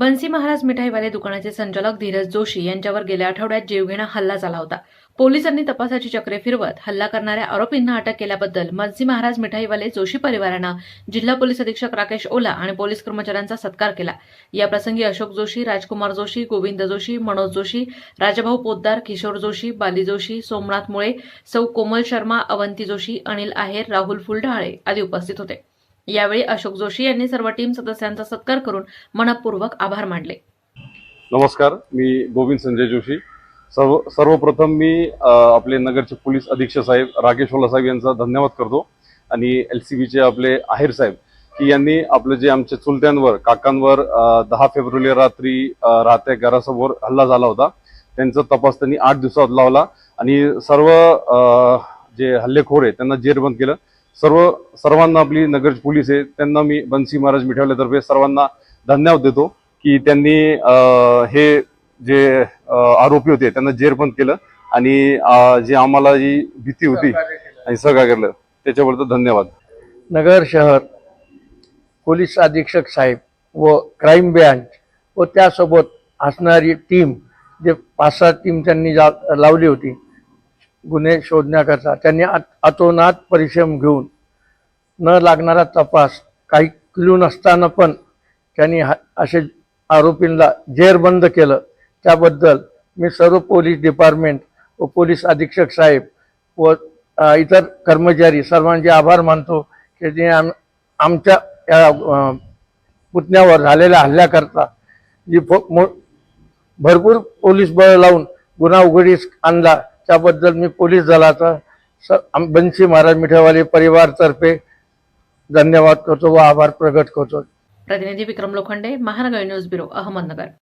बन्सी महाराज मिठाईवाले दुकानाचे संचालक धीरज जोशी यांच्यावर गेल्या आठवड्यात जीवघेणा हल्ला झाला होता. पोलिसांनी तपासाची चक्रे फिरवत हल्ला करणाऱ्या आरोपींना अटक केल्याबद्दल बन्सी महाराज मिठाईवाले जोशी परिवारानं जिल्हा पोलीस अधीक्षक राकेश ओला आणि पोलीस कर्मचाऱ्यांचा सत्कार केला. या प्रसंगी अशोक जोशी राजकुमार जोशी गोविंद जोशी मनोज जोशी राजाभाऊ पोद्दार किशोर जोशी बाली जोशी सोमनाथ मुळे सौ कोमल शर्मा अवंती जोशी अनिल आहेर राहुल फुलढाळे आदी उपस्थित होते. यावेळी अशोक जोशी यांनी सर्व टीम सदस्यांचा सत्कार करून मनपूर्वक आभार मानले. नमस्कार मी गोविंद संजय जोशी. सर्व सर्वप्रथम मी आपले नगरचे पोलीस अधीक्षक साहेब राकेश ओला साहेब यांचा धन्यवाद करतो आणि एल सी बीचे आपले आहेर साहेब की यांनी आपलं जे आमच्या चुलत्यांवर काकांवर दहा फेब्रुवारी रात्री राहत्या घरासमोर हल्ला झाला होता. त्यांचा तपास त्यांनी आठ दिवसात लावला आणि सर्व जे हल्लेखोर आहे त्यांना जेरबंद केलं. सर्व सर्वांना आपली नगरचे पोलीस आहे त्यांना मी बन्सी महाराज मिठावल्यातर्फे सर्वांना धन्यवाद देतो की त्यांनी हे जे आरोपी होते त्यांना जेरबंद केलं आणि जी आम्हाला जी भीती होती आणि सहकार्य केलं त्याच्याबद्दल धन्यवाद. नगर शहर पोलीस अधीक्षक साहेब व क्राईम ब्रँच व त्यासोबत असणारी टीम जे पाच सात टीम त्यांनी जा लावली होती गुन्हे शोधण्याकरता त्यांनी आत- अतोनात परिश्रम घेऊन न लागणारा तपास काही क्ल्यू नसताना पण त्यांनी हा असे आरोपींना जेरबंद केलं. त्याबद्दल मी सर्व पोलीस डिपार्टमेंट व पोलीस अधीक्षक साहेब व इतर कर्मचारी सर्वांचे आभार मानतो की जे आम आमच्या या पुतण्यावर झालेल्या हल्ल्याकरता जी फो- मो- भरपूर पोलीस बळ लावून गुन्हा उघडीस आणला. त्याबद्दल मी पोलीस दलाचा स आम- बन्सी महाराज मिठावाले परिवारतर्फे धन्यवाद करतो व आभार प्रकट करतो. प्रतिनिधी विक्रम लोखंडे महानगर न्यूज ब्युरो अहमदनगर.